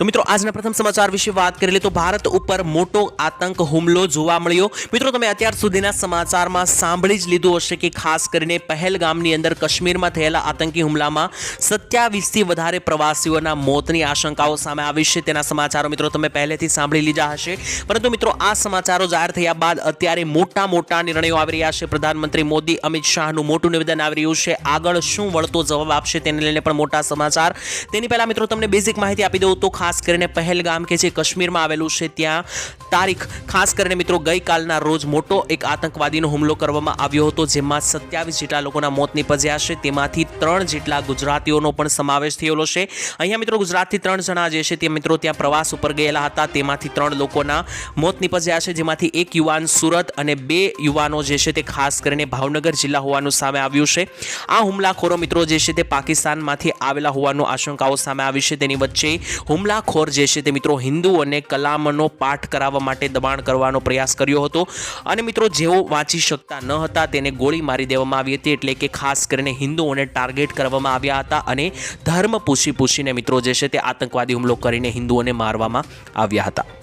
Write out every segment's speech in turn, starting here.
તો મિત્રો, આજના પ્રથમ સમાચાર વિશે વાત કરી લે તો ભારત ઉપર મોટો આતંક હુમલો જોવા મળ્યો. મિત્રો, તમે અત્યાર સુધીના સમાચારમાં સાંભળી જ લીધું હશે કે ખાસ કરીને પહેલગામની અંદર કાશ્મીરમાં થયેલા આતંકી હુમલામાં સત્યાવીસથી વધારે પ્રવાસીઓના મોતની આશંકાઓ સામે આવી છે. તેના સમાચારો મિત્રો, તમે પહેલેથી સાંભળી લીધા હશે. પરંતુ મિત્રો, આ સમાચારો જાહેર થયા બાદ અત્યારે મોટા મોટા નિર્ણયો આવી રહ્યા છે. પ્રધાનમંત્રી મોદી, અમિત શાહનું મોટું નિવેદન આવી રહ્યું છે. આગળ શું વળતો જવાબ આપશે તેને લઈને પણ મોટા સમાચાર. તેની પહેલા મિત્રો, તમને બેઝિક માહિતી આપી દઉં તો ખાસ કરીને પહેલગામ કે જે કાશ્મીરમાં આવેલું છે ત્યાં તારીખ ખાસ કરીને મિત્રો ગઈકાલના રોજ મોટો એક આતંકવાદીનો હુમલો કરવામાં આવ્યો હતો, જેમાં સત્યાવીસ જેટલા લોકોના મોત નીપજ્યા છે. તેમાંથી ત્રણ જેટલા ગુજરાતીઓનો પણ સમાવેશ થયેલો છે. અહીંયા મિત્રો ગુજરાતથી ત્રણ જણા જે છે તે મિત્રો ત્યાં પ્રવાસ ઉપર ગયેલા હતા. તેમાંથી ત્રણ લોકોના મોત નીપજ્યા છે, જેમાંથી એક યુવાન સુરત અને બે યુવાનો જે છે તે ખાસ કરીને ભાવનગર જિલ્લા હોવાનું સામે આવ્યું છે. આ હુમલાખોરો મિત્રો જે છે તે પાકિસ્તાનમાંથી આવેલા હોવાનું આશંકાઓ સામે આવી છે. તેની વચ્ચે હુમલાખોર જે છે તે મિત્રો હિન્દુઓને કલામનો પાઠ કરાવવા માટે દબાણ કરવાનો પ્રયાસ કર્યો હતો. અને મિત્રો, જેઓ વાંચી શકતા ન હતા તેને ગોળી મારી દેવામાં આવી હતી એટલે કે ખાસ કરીને હિન્દુઓને ટાર્ગેટ કરવામાં આવ્યા હતા અને ધર્મ પૂછી પૂછીને મિત્રો જે છે તે આતંકવાદી હુમલો કરીને હિન્દુઓને મારવામાં આવ્યા હતા.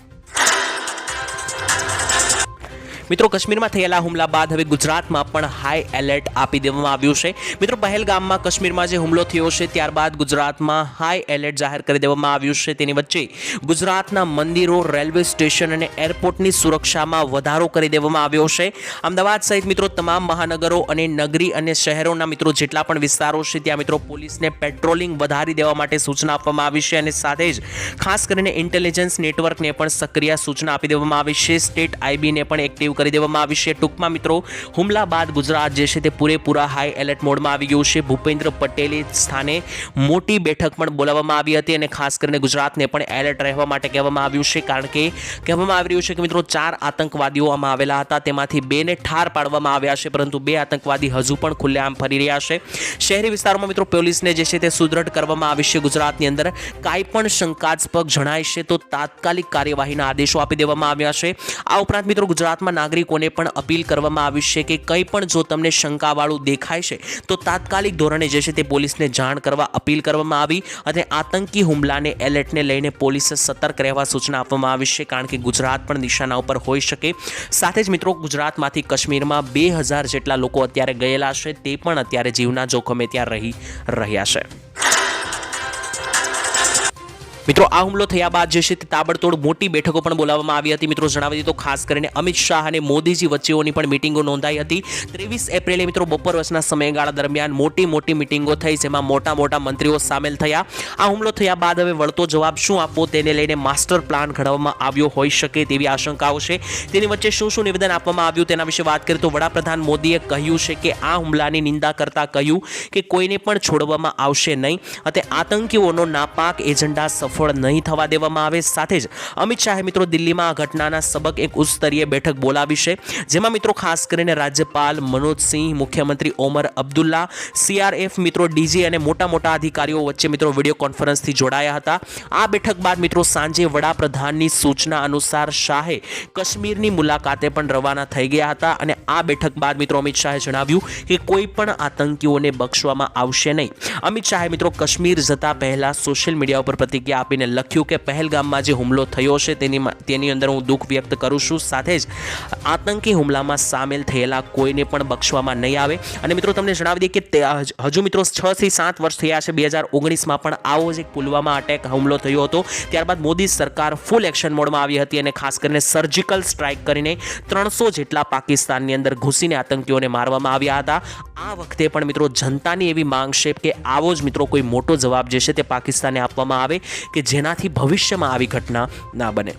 મિત્રો, કાશ્મીરમાં થયેલા હુમલા બાદ હવે ગુજરાતમાં પણ હાઈ એલર્ટ આપી દેવામાં આવ્યું છે. મિત્રો, પહેલગામમાં કાશ્મીરમાં જે હુમલો થયો છે, ત્યારબાદ ગુજરાતમાં હાઈ એલર્ટ જાહેર કરી દેવામાં આવ્યું છે. તેની વચ્ચે ગુજરાતના મંદિરો, રેલવે સ્ટેશન અને એરપોર્ટની સુરક્ષામાં વધારો કરી દેવામાં આવ્યો છે. અમદાવાદ સહિત મિત્રો, તમામ મહાનગરો અને નગરી અને શહેરોના મિત્રો જેટલા પણ વિસ્તારો છે, ત્યાં મિત્રો પોલીસને પેટ્રોલિંગ વધારી દેવા માટે સૂચના આપવામાં આવી છે અને સાથે જ ખાસ કરીને ઇન્ટેલિજન્સ નેટવર્કને પણ સક્રિય સૂચના આપી દેવામાં આવી છે. સ્ટેટ આઈબીને પણ એક્ટિવ કરી દેવામાં આવી છે. ટૂંકમાં મિત્રો, હુમલા બાદ ગુજરાત જે છે તે પૂરેપૂરા હાઈ એલર્ટ મોડમાં આવી ગયું છે. ભૂપેન્દ્ર પટેલે સ્થાને મોટી બેઠક પણ બોલાવવામાં આવી હતી અને ખાસ કરીને ગુજરાતને પણ એલર્ટ રહેવા માટે કહેવામાં આવ્યું છે. કારણ કે કહેવામાં આવી રહ્યું છે કે મિત્રો, ચાર આતંકવાદીઓ આમાં આવેલા હતા. તેમાંથી બેને ઠાર પાડવામાં આવ્યા છે, પરંતુ બે આતંકવાદી હજુ પણ ખુલ્લેઆમ ફરી રહ્યા છે. શહેરી વિસ્તારોમાં મિત્રો, પોલીસને જે છે તે સુદૃઢ કરવામાં આવી છે. ગુજરાતની અંદર કાંઈ પણ શંકાસ્પદ જણાય છે તો તાત્કાલિક કાર્યવાહીના આદેશો આપી દેવામાં આવ્યા છે. આ ઉપરાંત મિત્રો, ગુજરાતમાં નાગરિકોને પણ અપીલ કરવામાં આવી છે કે કંઈ પણ જો તમને શંકાવાળું દેખાય છે, તો તાત્કાલિક ધોરણે જે છે તે પોલીસને જાણ કરવા અપીલ કરવામાં આવી અને આતંકી હુમલાને એલર્ટને લઈને પોલીસે સતર્ક રહેવા સૂચના આપવામાં આવી છે, કારણ કે ગુજરાત પણ નિશાના ઉપર હોઈ શકે. સાથે જ મિત્રો, ગુજરાતમાંથી કાશ્મીરમાં બે હજાર જેટલા લોકો અત્યારે ગયેલા છે, તે પણ અત્યારે જીવના જોખમે ત્યાં રહી રહ્યા છે. મિત્રો, આ હુમલો થયા બાદ જે છે તે તાબડતોડ મોટી બેઠકો પણ બોલાવવામાં આવી હતી. મિત્રો, જણાવી દીધું ખાસ કરીને અમિત શાહ અને મોદીજી વચ્ચેઓની પણ મિટિંગો નોંધાઈ હતી. ત્રેવીસ એપ્રિલે મિત્રો, બપોર વર્ષના સમયગાળા દરમિયાન મોટી મોટી મિટિંગો થઈ, જેમાં મોટા મોટા મંત્રીઓ સામેલ થયા. આ હુમલો થયા બાદ હવે વળતો જવાબ શું આપવો તેને લઈને માસ્ટર પ્લાન ઘડવામાં આવ્યો હોઈ શકે તેવી આશંકાઓ છે. તેની વચ્ચે શું શું નિવેદન આપવામાં આવ્યું તેના વિશે વાત કરીએ તો વડાપ્રધાન મોદીએ કહ્યું છે કે આ હુમલાની નિંદા કરતા કહ્યું કે કોઈને પણ છોડવામાં આવશે નહીં. અને આતંકીઓનો નાપાક એજન્ડા સફળ નહીં થવા દેવામાં આવે સાથે જ અમિત શાહે મિત્રો દિલ્હીમાં આ ઘટનાના સબક એક ઉચ્ચસ્તરીય બેઠક બોલાવી છે, જેમાં મિત્રો ખાસ કરીને રાજ્યપાલ મનોજ સિંહ, મુખ્યમંત્રી ઓમર અબ્દુલ્લા સીઆરએફ મિત્રો ડીજી અને મોટા મોટા અધિકારીઓ વચ્ચે મિત્રો વીડિયો કોન્ફરન્સથી જોડાયા હતા. આ બેઠક બાદ મિત્રો સાંજે વડાપ્રધાનની સૂચના અનુસાર શાહે કાશ્મીરની મુલાકાતે પણ રવાના થઈ ગયા હતા અને આ બેઠક બાદ મિત્રો અમિત શાહે જણાવ્યું કે કોઈ પણ આતંકીઓને બક્ષવામાં આવશે નહીં. અમિત શાહે મિત્રો કાશ્મીર જતા પહેલા સોશિયલ મીડિયા ઉપર પ્રતિક્રિયા આપીને લખ્યું કે પહેલગામમાં જે હુમલો થયો છે તેની તેની અંદર હું દુઃખ વ્યક્ત કરું છું. સાથે જ આતંકી હુમલામાં સામેલ થયેલા કોઈને પણ બક્ષવામાં નહીં આવે. અને મિત્રો, તમને જણાવી દઈએ કે હજુ મિત્રો છ થી સાત વર્ષ થયા છે. બે હજાર ઓગણીસમાં પણ આવો જ એક પુલવામા અટેક હુમલો થયો હતો. ત્યારબાદ મોદી સરકાર ફૂલ એક્શન મોડમાં આવી હતી અને ખાસ કરીને સર્જિકલ સ્ટ્રાઇક કરીને ત્રણસો જેટલા પાકિસ્તાનની અંદર ઘૂસીને આતંકીઓને મારવામાં આવ્યા હતા. આ વખતે પણ મિત્રો જનતાની એવી માંગ છે કે આવો જ મિત્રો કોઈ મોટો જવાબ જે છે તે પાકિસ્તાને આપવામાં આવે. કે જેનાથી ભવિષ્યમાં આવી ઘટના ના બને.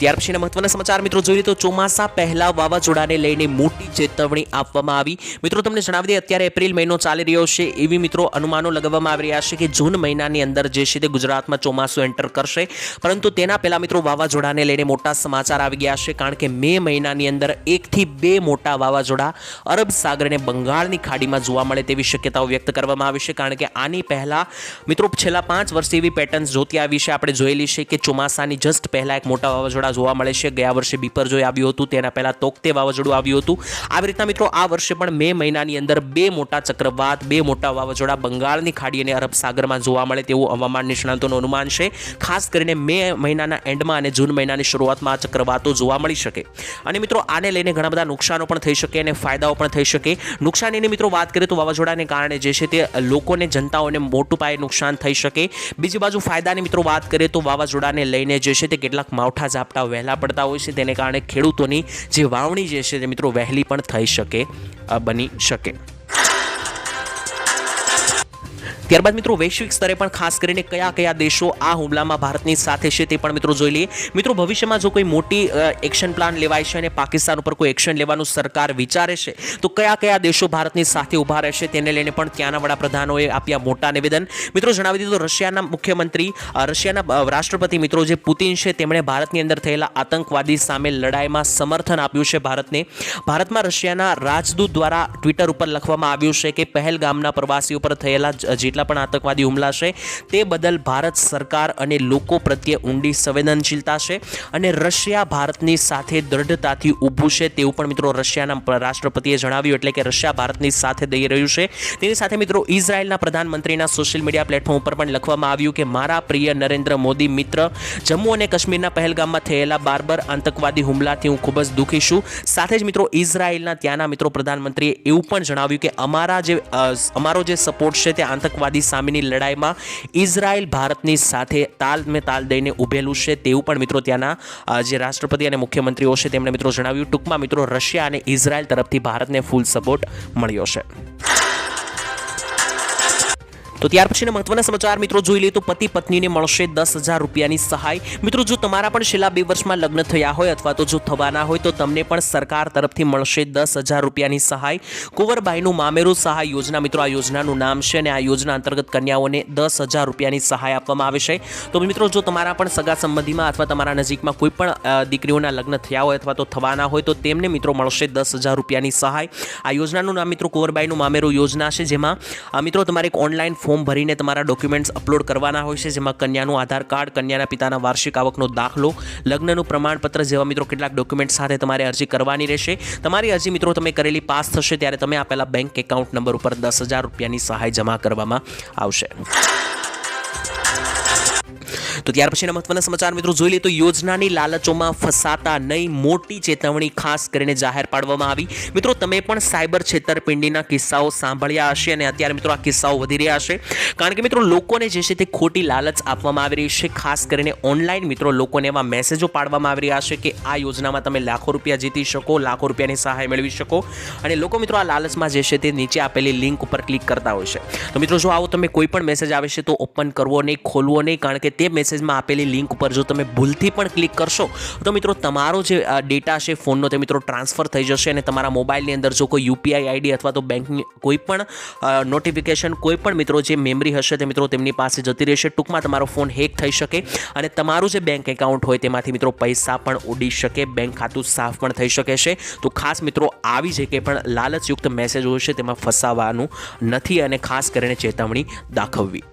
ત્યાર પછીના મહત્વના સમાચાર મિત્રો જોઈએ તો ચોમાસા પહેલા વાવાઝોડાને લઈને મોટી ચેતવણી આપવામાં આવી. મિત્રો તમને જણાવી દઈએ, અત્યારે એપ્રિલ મહિનો ચાલી રહ્યો છે. એવી મિત્રો અનુમાનો લગાવવામાં આવી રહ્યા છે કે જૂન મહિનાની અંદર જે છે તે ગુજરાતમાં ચોમાસું એન્ટર કરશે. પરંતુ તેના પહેલાં મિત્રો વાવાઝોડાને લઈને મોટા સમાચાર આવી ગયા છે, કારણ કે મે મહિનાની અંદર એકથી બે મોટા વાવાઝોડા અરબ સાગર અને બંગાળની ખાડીમાં જોવા મળે તેવી શક્યતાઓ વ્યક્ત કરવામાં આવી છે, કારણ કે આની પહેલાં મિત્રો છેલ્લા પાંચ વર્ષથી એવી પેટર્ન્સ જોતી આવી છે. આપણે જોયેલી છે કે ચોમાસાની જસ્ટ પહેલાં એક મોટા વાવાઝોડા જોવા મળે છે. ગયા વર્ષે બીપરજોય આવ્યું હતું. તેના પહેલાં તોકતે વાવાઝોડું આવ્યું હતું. આવી રીતના મિત્રો આ વર્ષે પણ મે મહિનાની અંદર બે મોટા ચક્રવાત, બે મોટા વાવાઝોડા બંગાળની ખાડી અને અરબ સાગરમાં જોવા મળે તેવું હવામાન નિષ્ણાંતોનું અનુમાન છે. ખાસ કરીને મે મહિનાના એન્ડમાં અને જૂન મહિનાની શરૂઆતમાં આ ચક્રવાતો જોવા મળી શકે. અને મિત્રો આને લઈને ઘણા બધા નુકસાનો પણ થઈ શકે અને ફાયદાઓ પણ થઈ શકે. નુકસાનીની મિત્રો વાત કરીએ તો વાવાઝોડાને કારણે જે છે તે લોકોને, જનતાઓને મોટું પાયે નુકસાન થઈ શકે. બીજી બાજુ ફાયદાની મિત્રો વાત કરીએ તો વાવાઝોડાને લઈને જે છે તે કેટલાક માવઠા ઝાપટા વહેલા પડતા હોય છે, તેને કારણે ખેડૂતોની જે વાવણી જે છે તે મિત્રો વહેલી પણ થઈ શકે બની શકે. ત્યારબાદ મિત્રો વૈશ્વિક સ્તરે પણ ખાસ કરીને કયા કયા દેશો આ હુમલામાં ભારતની સાથે છે તે પણ મિત્રો જોઈ લઈએ. મિત્રો ભવિષ્યમાં જો કોઈ મોટી એક્શન પ્લાન લેવાય છે અને પાકિસ્તાન ઉપર કોઈ એક્શન લેવાનું સરકાર વિચારે છે, તો કયા કયા દેશો ભારતની સાથે ઊભા રહેશે તેને લઈને પણ ત્યાંના વડાપ્રધાનોએ આપ્યા મોટા નિવેદન. મિત્રો જણાવી દીધું રશિયાના મુખ્યમંત્રી રશિયાના રાષ્ટ્રપતિ મિત્રો જે પુતિન છે તેમણે ભારતની અંદર થયેલા આતંકવાદી સામે લડાઈમાં સમર્થન આપ્યું છે ભારતને. ભારતમાં રશિયાના રાજદૂત દ્વારા ટ્વિટર ઉપર લખવામાં આવ્યું છે કે પહેલગામના પ્રવાસીઓ પર થયેલા જ- જેટલા પણ આતંકવાદી હુમલા છે, તે બદલ ભારત સરકાર અને લોકો પ્રત્યે ઊંડી સંવેદનશીલતા છે અને રશિયા ભારતની સાથે દ્રઢતાથી ઊભું છે તેવું પણ મિત્રો રશિયાના રાષ્ટ્રપતિએ જણાવ્યું, એટલે કે રશિયા ભારતની સાથે દઈ રહ્યું છે. તેની સાથે મિત્રો ઇઝરાયલના પ્રધાનમંત્રીના સોશિયલ મીડિયા પ્લેટફોર્મ ઉપર પણ લખવામાં આવ્યું કે, મારા પ્રિય નરેન્દ્ર મોદી મિત્ર, જમ્મુ અને કાશ્મીરના પહેલગામમાં થયેલા બારબર આતંકવાદી હુમલાથી હું ખૂબ જ દુઃખી છું. સાથે જ મિત્રો ઇઝરાયલના ત્યાંના મિત્રો પ્રધાનમંત્રીએ એવું પણ જણાવ્યું કે, અમારા જે અમારો જે સપોર્ટ છે તે આતંકવાદી સામેની લડાઈમાં ઇઝરાયલ ભારતની સાથે તાલ મેં તાલ દઈને ઊભેલું છે તેવું પણ મિત્રો ત્યાંના જે રાષ્ટ્રપતિ અને મુખ્યમંત્રીઓ છે તેમણે મિત્રો જણાવ્યું. ટૂંકમાં મિત્રો રશિયા અને ઇઝરાયલ તરફથી ભારતને ફૂલ સપોર્ટ મળ્યો છે. તો ત્યાર પછીના મહત્વના સમાચાર, મિત્રો, જોઈ લઈએ તો પતિ પત્નીને મળશે દસ હજાર રૂપિયાની સહાય. મિત્રો, જો તમારા પણ છેલ્લા બે વર્ષમાં લગ્ન થયા હોય અથવા તો જો થવાના હોય, તો તમને પણ સરકાર તરફથી મળશે દસ હજાર રૂપિયાની સહાય. કુંવરબાઈનું મામેરું સહાય યોજના, મિત્રો, આ યોજનાનું નામ છે અને આ યોજના અંતર્ગત કન્યાઓને દસ હજાર રૂપિયાની સહાય આપવામાં આવે છે. તો મિત્રો, જો તમારા પણ સગા સંબંધીમાં અથવા તમારા નજીકમાં કોઈ પણ દીકરીઓના લગ્ન થયા હોય અથવા તો થવાના હોય, તો તેમને, મિત્રો, મળશે દસ હજાર રૂપિયાની સહાય. આ યોજનાનું નામ, મિત્રો, કુંવરબાઈનું મામેરું યોજના છે, જેમાં મિત્રો, તમારે એક ઓનલાઈન ફોર્મ ભરીને તમારા ડોક્યુમેન્ટ્સ અપલોડ કરવાના હોય છે, જેમાં કન્યાનું આધાર કાર્ડ, કન્યાના પિતાના વાર્ષિક આવકનો દાખલો, લગ્નનું પ્રમાણપત્ર જેવા મિત્રો કેટલાક ડોક્યુમેન્ટ સાથે તમારે અરજી કરવાની રહેશે. તમારી અરજી મિત્રો તમે કરેલી પાસ થશે ત્યારે તમે આપેલા બેંક એકાઉન્ટ નંબર ઉપર દસ હજાર રૂપિયાની સહાય જમા કરવામાં આવશે. તો ત્યાર પછીના મહત્વના સમાચાર મિત્રો જોઈ લે તો યોજનાની લાલચોમાં ફસાતા નહીં, મોટી ચેતવણી ખાસ કરીને જાહેર પાડવામાં આવી. મિત્રો, તમે પણ સાયબર છેતરપિંડીના કિસ્સાઓ સાંભળ્યા હશે અને અત્યારે મિત્રો આ કિસ્સાઓ વધી રહ્યા છે. કારણ કે મિત્રો, લોકોને જે છે તે ખોટી લાલચ આપવામાં આવી રહી છે. ખાસ કરીને ઓનલાઈન મિત્રો, લોકોને એવા મેસેજો પાડવામાં આવી રહ્યા છે કે આ યોજનામાં તમે લાખો રૂપિયા જીતી શકો, લાખો રૂપિયાની સહાય મેળવી શકો. અને લોકો મિત્રો, આ લાલચમાં જે છે તે નીચે આપેલી લિંક ઉપર ક્લિક કરતા હોય છે. તો મિત્રો, જો આવો તમે કોઈ પણ મેસેજ આવે છે તો ઓપન કરવો નહીં, ખોલવો નહીં, કારણ કે તે મેસેજમાં આપેલી લિંક ઉપર જો તમે ભૂલથી પણ ક્લિક કરશો, તો મિત્રો તમારો જે ડેટા છે ફોનનો તે મિત્રો ટ્રાન્સફર થઈ જશે અને તમારા મોબાઈલની અંદર જો કોઈ યુપીઆઈ આઈડી અથવા તો બેંકની કોઈ પણ નોટિફિકેશન કોઈ પણ મિત્રો જે મેમરી હશે તે મિત્રો તેમની પાસે જતી રહેશે. ટૂંકમાં તમારો ફોન હેક થઈ શકે અને તમારું જે બેંક એકાઉન્ટ હોય તેમાંથી મિત્રો પૈસા પણ ઉડી શકે બેંક ખાતું સાફ પણ થઈ શકે છે. તો ખાસ મિત્રો આવી જે કે પણ લાલચયુક્ત મેસેજ હોય છે તેમાં ફસાવાનું નથી અને ખાસ કરીને ચેતવણી દાખવવી.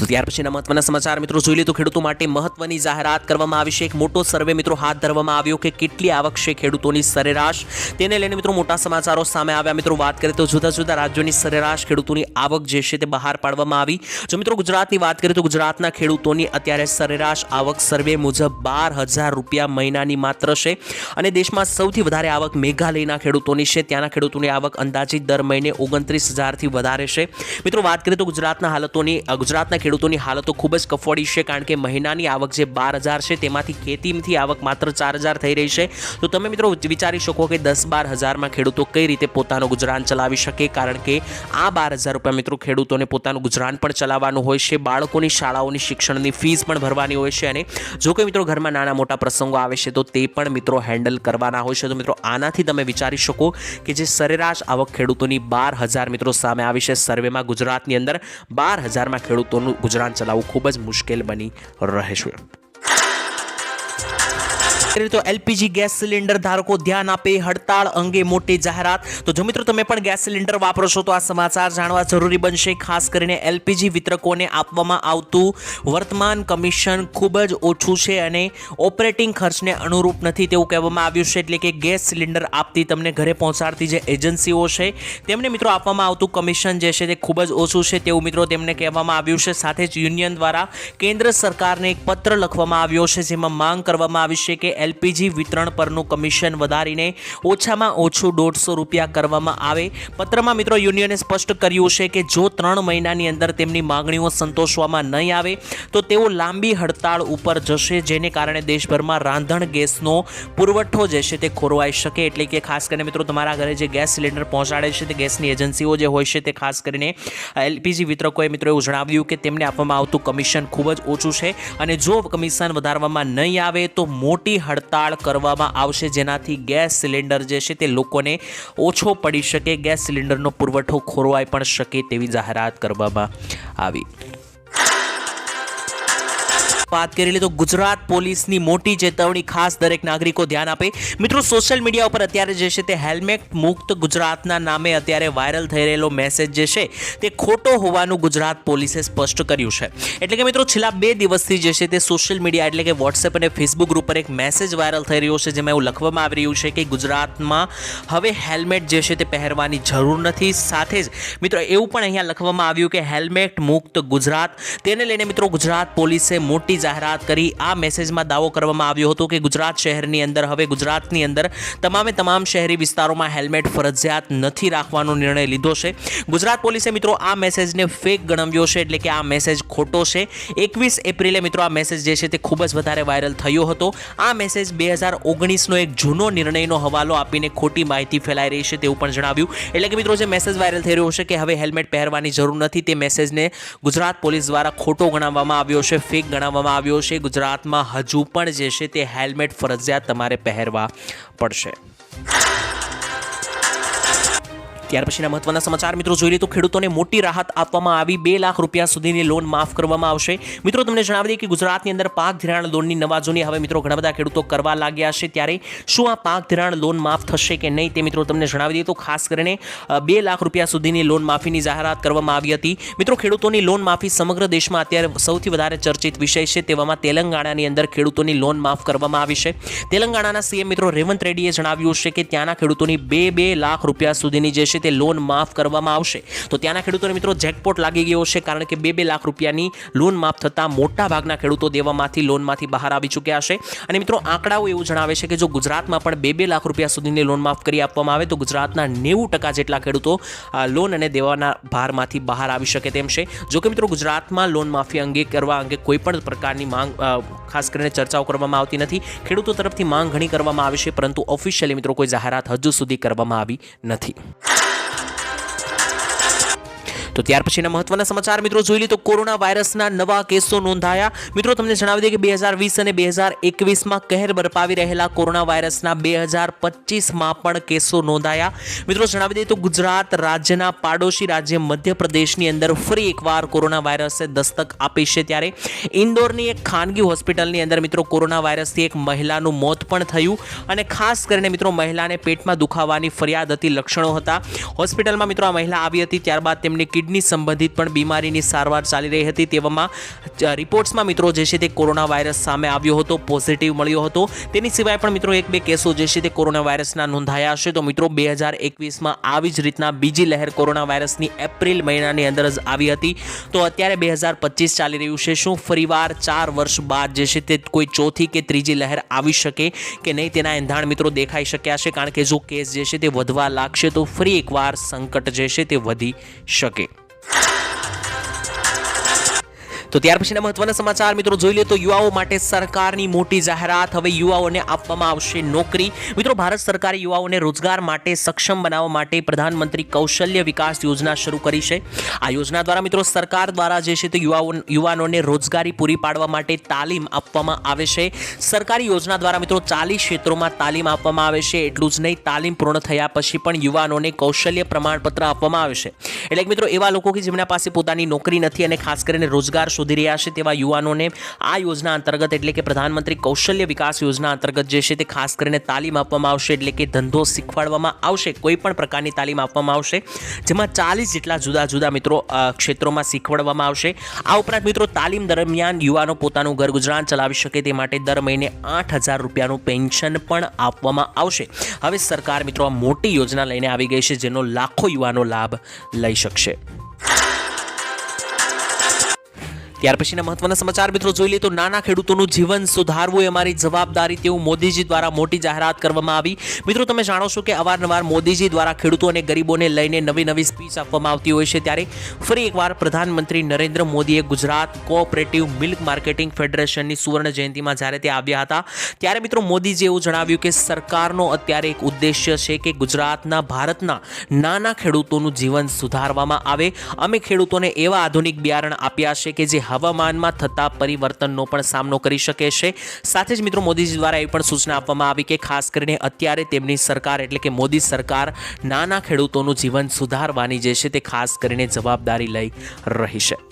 તો ત્યાર પછીના મહત્વના સમાચાર મિત્રો જોઈ લે તો ખેડૂતો માટે મહત્વની જાહેરાત કરવામાં આવી છે. એક મોટો સર્વે મિત્રો હાથ ધરવામાં આવ્યો કે કેટલી આવક છે ખેડૂતોની સરેરાશ. તેને લઈને મિત્રો મોટા સમાચારો સામે આવ્યા. મિત્રો વાત કરીએ તો જુદા જુદા રાજ્યોની સરેરાશ ખેડૂતોની આવક જે છે તે બહાર પાડવામાં આવી. જો મિત્રો ગુજરાતની વાત કરીએ તો ગુજરાતના ખેડૂતોની અત્યારે સરેરાશ આવક સર્વે મુજબ બાર હજાર રૂપિયા મહિનાની માત્ર છે. અને દેશમાં સૌથી વધારે આવક મેઘાલયના ખેડૂતોની છે. ત્યાંના ખેડૂતોની આવક અંદાજિત દર મહિને ઓગણત્રીસ હજારથી વધારે છે. મિત્રો વાત કરીએ તો ગુજરાતના હાલતોની, ગુજરાતના ખેડૂતોની હાલતો ખૂબ જ કફોડી છે, કારણ કે મહિનાની આવક જે બાર હજાર છે, તેમાંથી ખેતીમાંથી આવક માત્ર ચાર હજાર થઈ રહી છે. તો તમે મિત્રો વિચારી શકો કે દસ બાર હજારમાં ખેડૂતો કઈ રીતે પોતાનું ગુજરાન ચલાવી શકે, કારણ કે આ બાર હજાર રૂપિયા મિત્રો ખેડૂતોને પોતાનું ગુજરાન પણ ચલાવવાનું હોય છે, બાળકોની શાળાઓની શિક્ષણની ફીસ પણ ભરવાની હોય છે અને જો કે મિત્રો ઘરમાં નાના મોટા પ્રસંગો આવે છે, તો તે પણ મિત્રો હેન્ડલ કરવાના હોય છે. તો મિત્રો આનાથી તમે વિચારી શકો કે જે સરેરાશ આવક ખેડૂતોની બાર હજાર મિત્રો સામે આવી છે, સર્વેમાં ગુજરાતની અંદર બાર હજારમાં ખેડૂતોનું ગુજરાન ચલાવવું ખૂબ જ મુશ્કેલ બની રહે છે. તો એલપીજી ગેસ સિલિન્ડર ધારકો ધ્યાન આપે, હડતાળ અંગે મોટી જાહેરાત. તો જો મિત્રો તમે પણ ગેસ સિલિન્ડર વાપરો છો, તો આ સમાચાર જાણવા જરૂરી બનશે. ખાસ કરીને એલપીજી વિતરકોને આપવામાં આવતું વર્તમાન કમિશન ખૂબ જ ઓછું છે અને ઓપરેટિંગ ખર્ચને અનુરૂપ નથી તેવું કહેવામાં આવ્યું છે. એટલે કે ગેસ સિલિન્ડર આપતી તમને ઘરે પહોંચાડતી જે એજન્સીઓ છે, તેમને મિત્રો આપવામાં આવતું કમિશન જે છે તે ખૂબ જ ઓછું છે તેવું મિત્રો તેમને કહેવામાં આવ્યું છે. સાથે જ યુનિયન દ્વારા કેન્દ્ર સરકારને એક પત્ર લખવામાં આવ્યો છે, જેમાં માંગ કરવામાં આવી છે કે એલપીજી વિતરણ પરનું કમિશન વધારીને ઓછામાં ઓછું દોઢસો રૂપિયા કરવામાં આવે. પત્રમાં મિત્રો યુનિયને સ્પષ્ટ કર્યું છે કે જો ત્રણ મહિનાની અંદર તેમની માંગણીઓ સંતોષવામાં નહીં આવે, તો તેઓ લાંબી હડતાળ ઉપર જશે, જેને કારણે દેશભરમાં રાંધણ ગેસનો પુરવઠો જે છે તે ખોરવાઈ શકે. એટલે કે ખાસ કરીને મિત્રો તમારા ઘરે જે ગેસ સિલિન્ડર પહોંચાડે છે તે ગેસની એજન્સીઓ જે હોય છે તે ખાસ કરીને એલપીજી વિતરકોએ મિત્રો એવું જણાવ્યું કે તેમને આપવામાં આવતું કમિશન ખૂબ જ ઓછું છે અને જો કમિશન વધારવામાં નહીં આવે, તો મોટી હડતાળ કરવામાં આવશે. જેનાથી ગેસ સિલિન્ડર જે છે તે લોકોને ઓછો પડી શકે. ગેસ સિલિન્ડરનો પુરવઠો ખોરવાઈ પણ શકે તેવી જાહેરાત કરવામાં આવી. વાત કરી લે તો ગુજરાત પોલીસની મોટી ચેતવણી ખાસ દરેક નાગરિકો ધ્યાન આપે. મિત્રો સોશિયલ મીડિયા ઉપર અત્યારે જે છે તે હેલ્મેટ મુક્ત ગુજરાતના નામે અત્યારે વાયરલ થઈ રહેલો મેસેજ જે છે તે ખોટો હોવાનું ગુજરાત પોલીસે સ્પષ્ટ કર્યું છે. એટલે કે મિત્રો, છેલ્લા બે દિવસથી જે છે તે સોશિયલ મીડિયા એટલે કે વોટ્સએપ અને ફેસબુક ઉપર એક મેસેજ વાયરલ થઈ રહ્યો છે, જેમાં એવું લખવામાં આવી રહ્યું છે કે ગુજરાતમાં હવે હેલ્મેટ જે છે તે પહેરવાની જરૂર નથી. સાથે જ મિત્રો, એવું પણ અહીંયા લખવામાં આવ્યું કે હેલ્મેટ મુક્ત ગુજરાત. તેને લઈને મિત્રો, ગુજરાત પોલીસે મોટી જાહેરાત કરી. આ મેસેજમાં દાવો કરવામાં આવ્યો હતો કે ગુજરાત શહેરની અંદર, હવે ગુજરાતની અંદર તમામે તમામ શહેરી વિસ્તારોમાં હેલ્મેટ ફરજિયાત નથી રાખવાનો નિર્ણય લીધો છે. ગુજરાત પોલીસે મિત્રો આ મેસેજને ફેક ગણવ્યો છે, એટલે કે આ મેસેજ ખોટો છે. એકવીસ એપ્રિલે મિત્રો આ મેસેજ જે છે તે ખૂબ જ વધારે વાયરલ થયો હતો. આ મેસેજ બે હજાર ઓગણીસનો એક જૂનો નિર્ણયનો હવાલો આપીને ખોટી માહિતી ફેલાઈ રહી છે તેવું પણ જણાવ્યું. એટલે કે મિત્રો જે મેસેજ વાયરલ થઈ રહ્યો છે કે હવે હેલ્મેટ પહેરવાની જરૂર નથી, તે મેસેજને ગુજરાત પોલીસ દ્વારા ખોટો ગણાવવામાં આવ્યો છે ફેક ગણાવવામાં આવ્યો છે. ગુજરાતમાં હજુ પણ જે છે તે હેલ્મેટ ફરજિયાત તમારે પહેરવા પડશે. ત્યાર પછીના મહત્વના સમાચાર. મિત્રો જોઈ લઈએ તો ખેડૂતોને મોટી રાહત આપવામાં આવી. બે લાખ રૂપિયા સુધીની લોન માફ કરવામાં આવશે. મિત્રો, તમને જણાવી દઈએ કે ગુજરાતની અંદર પાક ધિરાણ લોનની નવાજોની હવે મિત્રો ઘણા બધા ખેડૂતો કરવા લાગ્યા છે. ત્યારે શું આ પાક ધિરાણ લોન માફ થશે કે નહીં તે મિત્રો તમને જણાવી દઈએ તો ખાસ કરીને બે લાખ રૂપિયા સુધીની લોન માફીની જાહેરાત કરવામાં આવી હતી. મિત્રો, ખેડૂતોની લોન માફી સમગ્ર દેશમાં અત્યારે સૌથી વધારે ચર્ચિત વિષય છે. તેવામાં તેલંગાણાની અંદર ખેડૂતોની લોન માફ કરવામાં આવી છે. તેલંગાણાના સીએમ મિત્રો રેવંત રેડ્ડીએ જણાવ્યું છે કે ત્યાંના ખેડૂતોની બે બે લાખ રૂપિયા સુધીની જે છે તે લોન માફ કરવામાં આવશે. તો ત્યાંના ખેડૂતોને મિત્રો જેકપોટ લાગી ગયો છે કારણ કે બે બે લાખ રૂપિયાની લોન માફ થતાં મોટા ભાગના ખેડૂતો દેવામાંથી લોનમાંથી બહાર આવી ચૂક્યા છે. અને મિત્રો આંકડાઓ એવું જણાવે છે કે જો ગુજરાતમાં પણ બે બે લાખ રૂપિયા સુધીની લોન માફ કરી આપવામાં આવે તો ગુજરાતના નેવું ટકા જેટલા ખેડૂતો લોન અને દેવાના ભારમાંથી બહાર આવી શકે તેમ છે. જો કે મિત્રો ગુજરાતમાં લોન માફી અંગે કરવા અંગે કોઈપણ પ્રકારની માંગ ખાસ કરીને ચર્ચાઓ કરવામાં આવતી નથી. ખેડૂતો તરફથી માંગ ઘણી કરવામાં આવે છે, પરંતુ ઓફિશિયલી મિત્રો કોઈ જાહેરાત હજુ સુધી કરવામાં આવી નથી. તો ત્યાર પછીના મહત્વના સમાચાર. મિત્રો, જોઈ લઈએ તો કોરોના વાયરસના નવા કેસો નોંધાયા. મિત્રો, તમને જણાવી દઈએ કે બે હજાર વીસ અને બે હજાર એકવીસમાં કહેર બરપાવી રહેલા કોરોના વાયરસના બે હજાર પચીસમાં પણ કેસો નોંધાયા. મિત્રો, જણાવી દઈએ તો ગુજરાત રાજ્યના પાડોશી રાજ્ય મધ્યપ્રદેશની અંદર ફરી એકવાર કોરોના વાયરસે દસ્તક આપી છે ત્યારે. ઇન્દોરની એક ખાનગી હોસ્પિટલની અંદર, મિત્રો, કોરોના વાયરસથી એક મહિલાનું મોત પણ થયું અને ખાસ કરીને, મિત્રો, મહિલાને પેટમાં દુખાવાની ફરિયાદ હતી, લક્ષણો હતા. હોસ્પિટલમાં, મિત્રો, આ મહિલા આવી હતી, ત્યારબાદ તેમની કિડની સંબંધિત પણ બીમારીની સારવાર ચાલી રહી હતી તેવામાં રિપોર્ટ્સમાં મિત્રો જે છે તે કોરોના વાયરસ સામે આવ્યો હતો, પોઝિટિવ મળ્યો હતો. તેની સિવાય પણ મિત્રો એક બે કેસો જે છે તે કોરોના વાયરસના નોંધાયા છે. તો મિત્રો બે હજાર એકવીસમાં આવી જ રીતના બીજી લહેર કોરોના વાયરસની એપ્રિલ મહિનાની અંદર જ આવી હતી. તો અત્યારે બે હજાર પચીસ ચાલી રહ્યું છે. શું ફરીવાર ચાર વર્ષ બાદ જે છે તે કોઈ ચોથી કે ત્રીજી લહેર આવી શકે કે નહીં તેના એંધાણ મિત્રો દેખાઈ શક્યા છે. કારણ કે જો કેસ જે છે તે વધવા લાગશે તો ફરી એકવાર સંકટ જે છે તે વધી શકે. તો ત્યાર પછીના મહત્વના સમાચાર, મિત્રો જોઈ લે તો યુવાઓ માટે સરકારની મોટી જાહેરાત હવે યુવાઓને આપવામાં આવશે નોકરી. મિત્રો, ભારત સરકારે યુવાઓને રોજગાર માટે સક્ષમ બનાવવા માટે પ્રધાનમંત્રી કૌશલ્ય વિકાસ યોજના શરૂ કરી છે. આ યોજના દ્વારા, મિત્રો, સરકાર દ્વારા જે છે તે યુવાઓ, યુવાનોને રોજગારી પૂરી પાડવા માટે તાલીમ આપવામાં આવે છે. સરકારી યોજના દ્વારા, મિત્રો, ચાલીસ ક્ષેત્રોમાં તાલીમ આપવામાં આવે છે. એટલું જ નહીં, તાલીમ પૂર્ણ થયા પછી પણ યુવાનોને કૌશલ્ય પ્રમાણપત્ર આપવામાં આવે છે. એટલે મિત્રો, એવા લોકો કે જેમના પાસે પોતાની નોકરી નથી અને ખાસ કરીને રોજગાર શોધી રહ્યા છે તેવા યુવાનોને આ યોજના અંતર્ગત એટલે કે પ્રધાનમંત્રી કૌશલ્ય વિકાસ યોજના અંતર્ગત જે છે તે ખાસ કરીને તાલીમ આપવામાં આવશે એટલે કે ધંધો શીખવાડવામાં આવશે, કોઈ પણ પ્રકારની તાલીમ આપવામાં આવશે, જેમાં ચાલીસ જેટલા જુદા જુદા મિત્રો ક્ષેત્રોમાં શીખવાડવામાં આવશે. આ ઉપરાંત મિત્રો તાલીમ દરમિયાન યુવાનો પોતાનું ઘર ગુજરાન ચલાવી શકે તે માટે દર મહિને આઠ હજાર રૂપિયાનું પેન્શન પણ આપવામાં આવશે. હવે સરકાર મિત્રો આ મોટી યોજના લઈને આવી ગઈ છે, જેનો લાખો યુવાનો લાભ લઈ શકશે. ત્યાર પછીના મહત્વના સમાચાર મિત્રો જોઈ લઈએ તો નાના ખેડૂતોનું જીવન સુધારવું એ અમારી જવાબદારી તેવું મોદીજી દ્વારા મોટી જાહેરાત કરવામાં આવી. મિત્રો, તમે જાણો છો કે અવારનવાર મોદીજી દ્વારા ખેડૂતો અને ગરીબોને લઈને નવી નવી સ્પીચ આપવામાં આવતી હોય છે ત્યારે ફરી એકવાર પ્રધાનમંત્રી નરેન્દ્ર મોદીએ ગુજરાત કોઓપરેટિવ મિલ્ક માર્કેટિંગ ફેડરેશનની સુવર્ણ જયંતિમાં જ્યારે તે આવ્યા હતા, ત્યારે મિત્રો મોદીજીએ એવું જણાવ્યું કે સરકારનો અત્યારે એક ઉદ્દેશ્ય છે કે ગુજરાતના, ભારતના નાના ખેડૂતોનું જીવન સુધારવામાં આવે. અમે ખેડૂતોને એવા આધુનિક બિયારણ આપ્યા છે કે જે હવામાનમાં થતા પરિવર્તનનો પણ સામનો કરી શકે છે. સાથે જ મિત્રો મોદીજી દ્વારા એ પણ સૂચના આપવામાં આવી કે ખાસ કરીને અત્યારે તેમની સરકાર એટલે કે મોદી સરકાર નાના ખેડૂતોનું જીવન સુધારવાની જે છે તે ખાસ કરીને જવાબદારી લઈ રહી છે.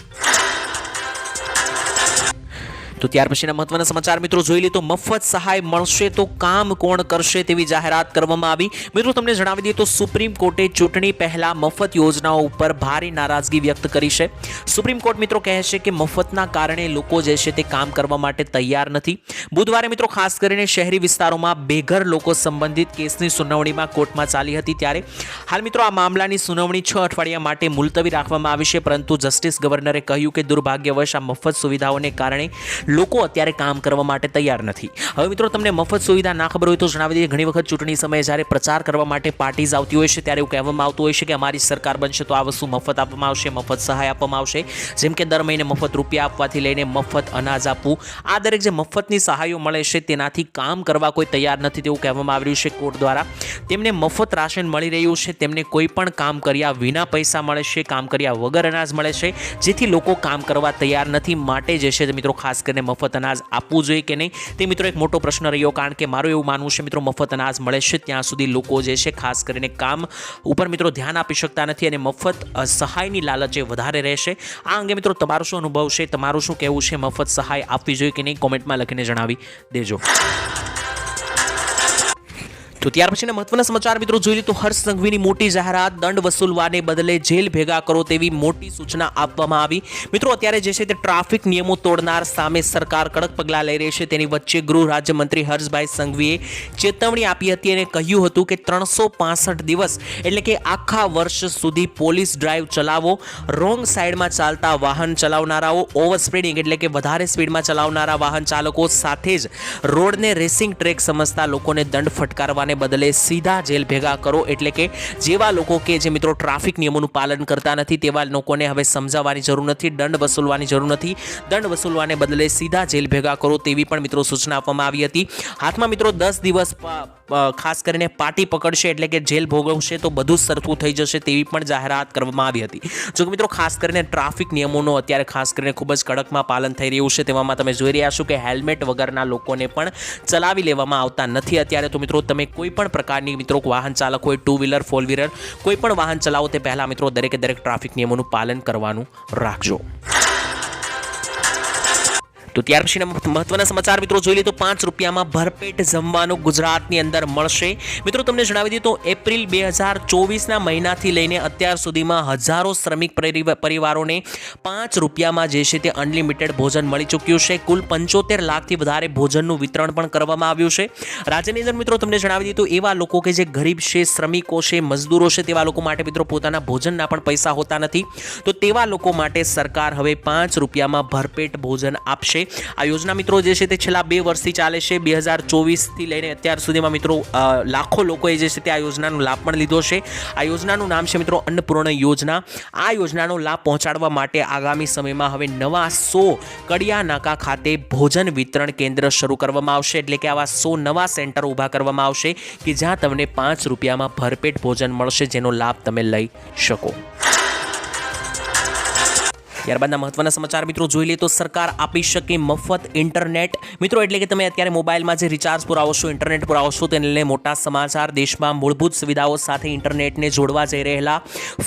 તો ત્યાર પછીના મહત્વના સમાચાર મિત્રો જોઈ લે તો મફત સહાય મળશે તો કામ કોણ કરશે તેવી જાહેરાત કરવામાં આવી. મિત્રો તમને જણાવી દઈએ તો સુપ્રીમ કોર્ટે ચૂંટણી પહેલા મફત યોજનાઓ ઉપર ભારે નારાજગી વ્યક્ત કરી છે. સુપ્રીમ કોર્ટ મિત્રો કહે છે કે મફતના કારણે લોકો જે છે તે કામ કરવા માટે તૈયાર નથી. બુધવારે મિત્રો ખાસ કરીને શહેરી વિસ્તારોમાં બેઘર લોકો સંબંધિત કેસની સુનાવણીમાં કોર્ટમાં ચાલી હતી ત્યારે. હાલ મિત્રો આ મામલાની સુનાવણી છ અઠવાડિયા માટે મુલતવી રાખવામાં આવી છે, પરંતુ જસ્ટિસ ગવર્નરે કહ્યું કે દુર્ભાગ્યવશ આ મફત સુવિધાઓને કારણે લોકો અત્યારે કામ કરવા માટે તૈયાર નથી. હવે મિત્રો, તમને મફત સુવિધા ના ખબર હોય તો જણાવી દઈએ. ઘણી વખત ચૂંટણી સમયે જ્યારે પ્રચાર કરવા માટે પાર્ટીઝ આવતી હોય છે, ત્યારે એવું કહેવામાં આવતું હોય છે કે અમારી સરકાર બનશે તો આ વસ્તુ મફત આપવામાં આવશે, મફત સહાય આપવામાં આવશે. જેમ કે દર મહિને મફત રૂપિયા આપવાથી લઈને મફત અનાજ આપવું. આ દરેક જે મફતની સહાયો મળે છે તેનાથી કામ કરવા કોઈ તૈયાર નથી તેવું કહેવામાં આવી રહ્યું છે કોર્ટ દ્વારા. તેમને મફત રાશન મળી રહ્યું છે, તેમને કોઈ પણ કામ કર્યા વિના પૈસા મળે છે, કામ કર્યા વગર અનાજ મળે છે. જેથી લોકો કામ કરવા તૈયાર નથી, માટે જે છે મિત્રો ખાસ કરીને મફત અનાજ આપવું જોઈએ કે નહીં? તે મિત્રો એક મોટો પ્રશ્ન રહ્યો કારણ કે મારું એવું માનવું છે, મિત્રો, મફત અનાજ મળે છે ત્યાં સુધી લોકો જે છે ખાસ કરીને કામ ઉપર, મિત્રો, ધ્યાન આપી શકતા નથી અને મફત સહાયની લાલચે વધારે રહેશે. આ અંગે, મિત્રો, તમારો શું અનુભવ છે? તમારું શું કહેવું છે મફત સહાય આપવી જોઈએ કે નહીં? કોમેન્ટમાં લખીને જણાવી દેજો. તો ત્યાર પછીના મહત્વના સમાચાર મિત્રો જોઈ લે તો હર્ષ સંઘવીની મોટી જાહેરાત, દંડ વસૂલવાને બદલે જેલ ભેગા કરો તેવી મોટી સૂચના આપવામાં આવી. મિત્રો અત્યારે જે છે તે ટ્રાફિક નિયમો તોડનાર સામે સરકાર કડક પગલાં લઈ રહી છે. તેની વચ્ચે ગૃહ રાજ્યમંત્રી હર્ષભાઈ સંઘવીએ ચેતવણી આપી હતી અને કહ્યું હતું કે ત્રણસો દિવસ એટલે કે આખા વર્ષ સુધી પોલીસ ડ્રાઈવ ચલાવો. રોંગ સાઈડમાં ચાલતા વાહન ચલાવનારાઓ ઓવર સ્પીડિંગ એટલે કે વધારે સ્પીડમાં ચલાવનારા વાહન ચાલકો સાથે જ રોડને રેસિંગ ટ્રેક સમજતા લોકોને દંડ ફટકારવાને બદલે સીધા જેલ ભેગા કરો એટલે કે જેવા લોકો કે જે મિત્રો ટ્રાફિક નિયમોનું પાલન કરતા નથી તેવા લોકોને હવે સમજાવવાની જરૂર નથી, દંડ વસૂલવાની જરૂર નથી. દંડ વસૂલવાને બદલે સીધા જેલ ભેગા કરો તેવી પણ મિત્રો સૂચના આપવામાં આવી હતી. હાથમાં મિત્રો દસ દિવસ ખાસ કરીને પાટી પકડશે એટલે કે જેલ ભોગવશે તો બધું સરખું થઈ જશે તેવી પણ જાહેરાત કરવામાં આવી હતી. જો કે મિત્રો ખાસ કરીને ટ્રાફિક નિયમોનો અત્યારે ખાસ કરીને ખૂબ જ કડકમાં પાલન થઈ રહ્યું છે તેવામાં તમે જોઈ રહ્યા છો કે હેલ્મેટ વગરના લોકોને પણ ચલાવી લેવામાં આવતા નથી અત્યારે. તો મિત્રો તમે કોઈ પણ પ્રકારની મિત્રો વાહન ચાલક હોય ટુ વ્હીલર ફોર વ્હીલર કોઈ પણ વાહન ચલાવો તે પહેલાં મિત્રો દરેકે દરેક ટ્રાફિક નિયમોનું પાલન કરવાનું રાખજો. તો ત્યાર પછીના મહત્વના સમાચાર મિત્રો જોઈ લે તો પાંચ રૂપિયામાં ભરપેટ જમવાનું ગુજરાતની અંદર મળશે. મિત્રો તમને જણાવી દઈએ તો એપ્રિલ બે હજાર ચોવીસના મહિનાથી લઈને અત્યાર સુધીમાં હજારો શ્રમિક પરિવ- પરિવારોને પાંચ રૂપિયામાં જે છે તે અનલિમિટેડ ભોજન મળી ચૂક્યું છે. કુલ પંચોતેર લાખથી વધારે ભોજનનું વિતરણ પણ કરવામાં આવ્યું છે. રાજ્યની અંદર મિત્રો તમને જણાવી દઈએ તો એવા લોકો કે જે ગરીબ છે, શ્રમિકો છે, મજદૂરો છે તેવા લોકો માટે મિત્રો પોતાના ભોજનના પણ પૈસા હોતા નથી. તો તેવા લોકો માટે સરકાર હવે પાંચ રૂપિયામાં ભરપેટ ભોજન આપશે. આ યોજના મિત્રો જે છે તે છેલ્લા બે વર્ષથી ચાલે છે. બે હજાર ચોવીસથી લઈને અત્યાર સુધીમાં મિત્રો લાખો લોકોએ જે છે તે આ યોજનાનો લાભ પણ લીધો છે. આ યોજનાનું નામ છે મિત્રો, અન્નપૂર્ણ યોજના. આ યોજનાનો લાભ પહોંચાડવા માટે આગામી સમયમાં હવે નવા સો કડિયા નાકા ખાતે ભોજન વિતરણ કેન્દ્ર શરૂ કરવામાં આવશે. એટલે કે આવા સો નવા સેન્ટર ઊભા કરવામાં આવશે કે જ્યાં તમને પાંચ રૂપિયામાં ભરપેટ ભોજન મળશે, જેનો લાભ તમે લઈ શકો. ત્યારબાદના મહત્વના સમાચાર મિત્રો જોઈ લઈએ તો સરકાર આપી શકે મફત ઇન્ટરનેટ. મિત્રો, એટલે કે તમે અત્યારે મોબાઈલમાં જે રિચાર્જ પુરાવો ઇન્ટરનેટ પુરાવો છો, તેને લઈને મોટા સમાચાર. દેશમાં મૂળભૂત સુવિધાઓ સાથે ઇન્ટરનેટને જોડવા જઈ રહેલા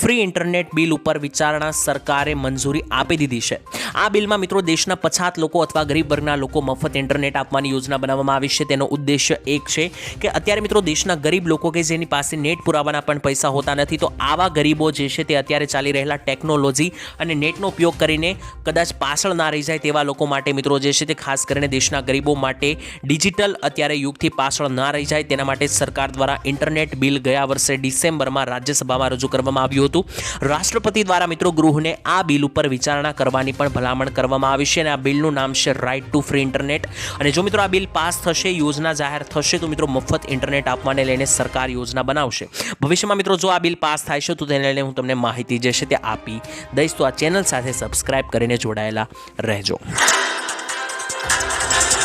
ફ્રી ઇન્ટરનેટ બિલ ઉપર વિચારણા સરકારે મંજૂરી આપી દીધી છે. આ બિલમાં મિત્રો, દેશના પછાત લોકો અથવા ગરીબ વર્ગના લોકો મફત ઇન્ટરનેટ આપવાની યોજના બનાવવામાં આવી છે. તેનો ઉદ્દેશ્ય એક છે કે અત્યારે મિત્રો, દેશના ગરીબ લોકો કે જેની પાસે નેટ પુરાવાના પણ પૈસા હોતા નથી, તો આવા ગરીબો જે છે તે અત્યારે ચાલી રહેલા ટેકનોલોજી અને નેટનો ઉપયોગ કરીને કદાચ પાછળ ના રહી જાય તેવા લોકો માટે મિત્રો જે છે તે ખાસ કરીને દેશના ગરીબો માટે ડિજિટલ અત્યારે યુગથી પાછળ ના રહી જાય તેના માટે સરકાર દ્વારા ઇન્ટરનેટ બિલ ગયા વર્ષે ડિસેમ્બરમાં રાજ્યસભામાં રજૂ કરવામાં આવ્યું હતું. રાષ્ટ્રપતિ દ્વારા મિત્રો ગૃહને આ બિલ ઉપર વિચારણા કરવાની પણ ભલામણ કરવામાં આવી છે અને આ બિલનું નામ છે રાઇટ ટુ ફ્રી ઇન્ટરનેટ અને જો મિત્રો આ બિલ પાસ થશે, યોજના જાહેર થશે, તો મિત્રો મફત ઇન્ટરનેટ આપવાને લઈને સરકાર યોજના બનાવશે. ભવિષ્યમાં મિત્રો જો આ બિલ પાસ થાય છે, તો તેને લઈને હું તમને માહિતી જે છે તે આપી દઈશ. તો આ ચેનલ સાથે સબસ્ક્રાઇબ કરીને જોડાયેલા રહેજો.